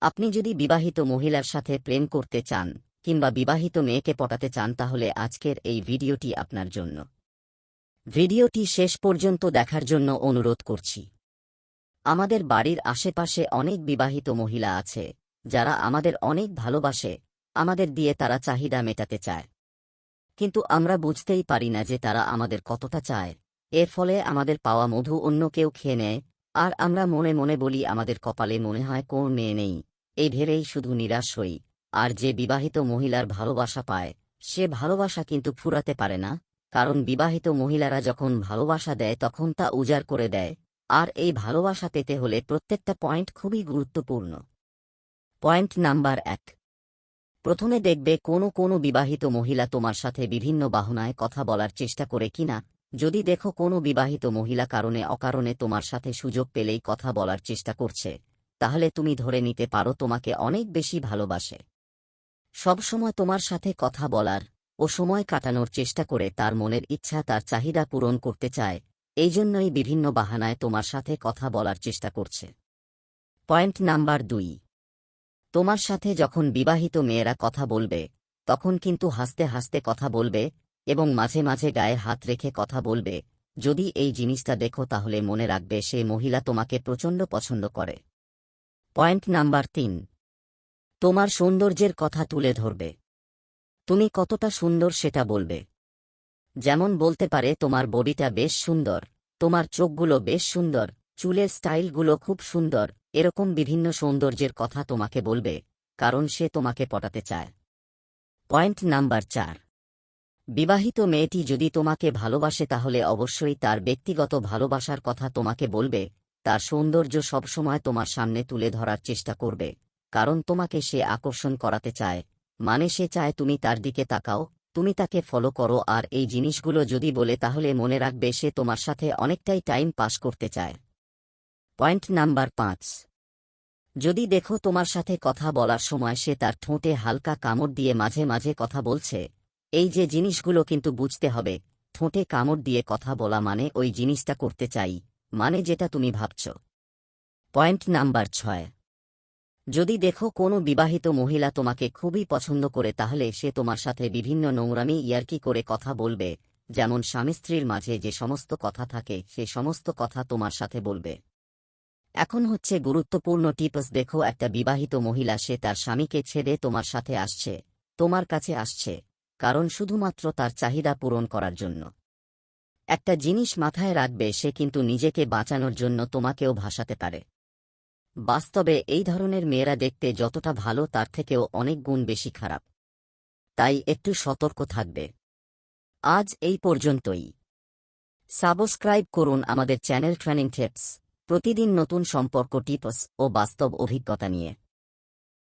আপনি যদি বিবাহিত মহিলার সাথে প্রেম করতে চান, কিংবা বিবাহিত মেয়েকে পটাতে চান, তাহলে আজকের এই ভিডিওটি আপনার জন্য। ভিডিওটি শেষ পর্যন্ত দেখার জন্য অনুরোধ করছি। আমাদের বাড়ির আশেপাশে অনেক বিবাহিত মহিলা আছে, যারা আমাদের অনেক ভালোবাসে, আমাদের দিয়ে তারা চাহিদা মেটাতে চায়। কিন্তু আমরা বুঝতেই পারি না যে তারা আমাদের কতটা চায়। এর ফলে আমাদের পাওয়া মধু অন্য কেউ খেয়ে নেয়, আর আমরা মনে মনে বলি, আমাদের কপালে মনে হয় কোন মেয়ে নেই। এই ভেবেই শুধু নিরাশ হই, আর যে বিবাহিত মহিলার ভালোবাসা পায়, সে ভালোবাসা কিন্তু ফুরাতে পারে না, কারণ বিবাহিত মহিলারা যখন ভালোবাসা দেয় তখন তা উজাড় করে দেয়, আর এই ভালোবাসা পেতে হলে প্রত্যেকটা পয়েন্ট খুবই গুরুত্বপূর্ণ। পয়েন্ট নাম্বার এক। প্রথমে দেখবে কোনো কোনো বিবাহিত মহিলা তোমার সাথে বিভিন্ন বাহনায় কথা বলার চেষ্টা করে কিনা, যদি দেখো কোনো বিবাহিত মহিলা কারণে অকারণে তোমার সাথে সুযোগ পেলেই কথা বলার চেষ্টা করছে তাহলে তুমি ধরে নিতে পারো তোমাকে অনেক বেশি ভালোবাসে। সবসময় তোমার সাথে কথা বলার ও সময় কাটানোর চেষ্টা করে তার মনের ইচ্ছা তার চাহিদা পূরণ করতে চায়, এই জন্যই বিভিন্ন বাহানায় তোমার সাথে কথা বলার চেষ্টা করছে। পয়েন্ট নাম্বার দুই। তোমার সাথে যখন বিবাহিত মেয়েরা কথা বলবে, তখন কিন্তু হাসতে হাসতে কথা বলবে এবং মাঝে মাঝে গায়ে হাত রেখে কথা বলবে। যদি এই জিনিসটা দেখো তাহলে মনে রাখবে সে মহিলা তোমাকে প্রচণ্ড পছন্দ করে। পয়েন্ট নাম্বার তিন। তোমার সৌন্দর্যের কথা তুলে ধরবে। তুমি কতটা সুন্দর সেটা বলবে। যেমন বলতে পারে, তোমার বডিটা বেশ সুন্দর, তোমার চোখগুলো বেশ সুন্দর, চুলের স্টাইলগুলো খুব সুন্দর, এরকম বিভিন্ন সৌন্দর্যের কথা তোমাকে বলবে, কারণ সে তোমাকে পটাতে চায়। পয়েন্ট নাম্বার চার। বিবাহিত মেয়েটি যদি তোমাকে ভালোবাসে, তাহলে অবশ্যই তার ব্যক্তিগত ভালোবাসার কথা তোমাকে বলবে তার সৌন্দর্য সবসময় তোমার সামনে তুলে ধরার চেষ্টা করবে, কারণ তোমাকে সে আকর্ষণ করাতে চায়। মানে সে চায় তুমি তার দিকে তাকাও, তুমি তাকে ফলো করো আর এই জিনিসগুলো যদি বলে তাহলে মনে রাখবে সে তোমার সাথে অনেকটাই টাইম পাস করতে চায়। পয়েন্ট নাম্বার পাঁচ। যদি দেখো তোমার সাথে কথা বলার সময় সে তার ঠোঁটে হালকা কামড় দিয়ে মাঝে মাঝে কথা বলছে, এই যে জিনিসগুলো কিন্তু বুঝতে হবে, ঠোঁটে কামড় দিয়ে কথা বলা মানে ওই জিনিসটা করতে চাই। মানে যেটা তুমি ভাবছ। পয়েন্ট নাম্বার ছয়। যদি দেখো কোনো বিবাহিত মহিলা তোমাকে খুবই পছন্দ করে, তাহলে সে তোমার সাথে বিভিন্ন নোংরামি, ইয়ার্কি করে কথা বলবে, যেমন স্বামী স্ত্রীর মাঝে যে সমস্ত কথা থাকে, সে সমস্ত কথা তোমার সাথে বলবে। এখন হচ্ছে গুরুত্বপূর্ণ টিপস, দেখো একটা বিবাহিত মহিলা, সে তার স্বামীকে ছেড়ে তোমার সাথে আসছে, তোমার কাছে আসছে, কারণ শুধুমাত্র তার চাহিদা পূরণ করার জন্য। একটা জিনিস মাথায় রাখবে, সে কিন্তু নিজেকে বাঁচানোর জন্য তোমাকেও ভাসাতে পারে। বাস্তবে এই ধরনের মেয়েরা দেখতে যতটা ভালো, তার থেকেও অনেক গুণ বেশি খারাপ। তাই একটু সতর্ক থাকবে। আজ এই পর্যন্তই। সাবস্ক্রাইব করুন আমাদের চ্যানেল ট্রেনিং টিপস। প্রতিদিন নতুন সম্পর্ক টিপস ও বাস্তব অভিজ্ঞতা নিয়ে।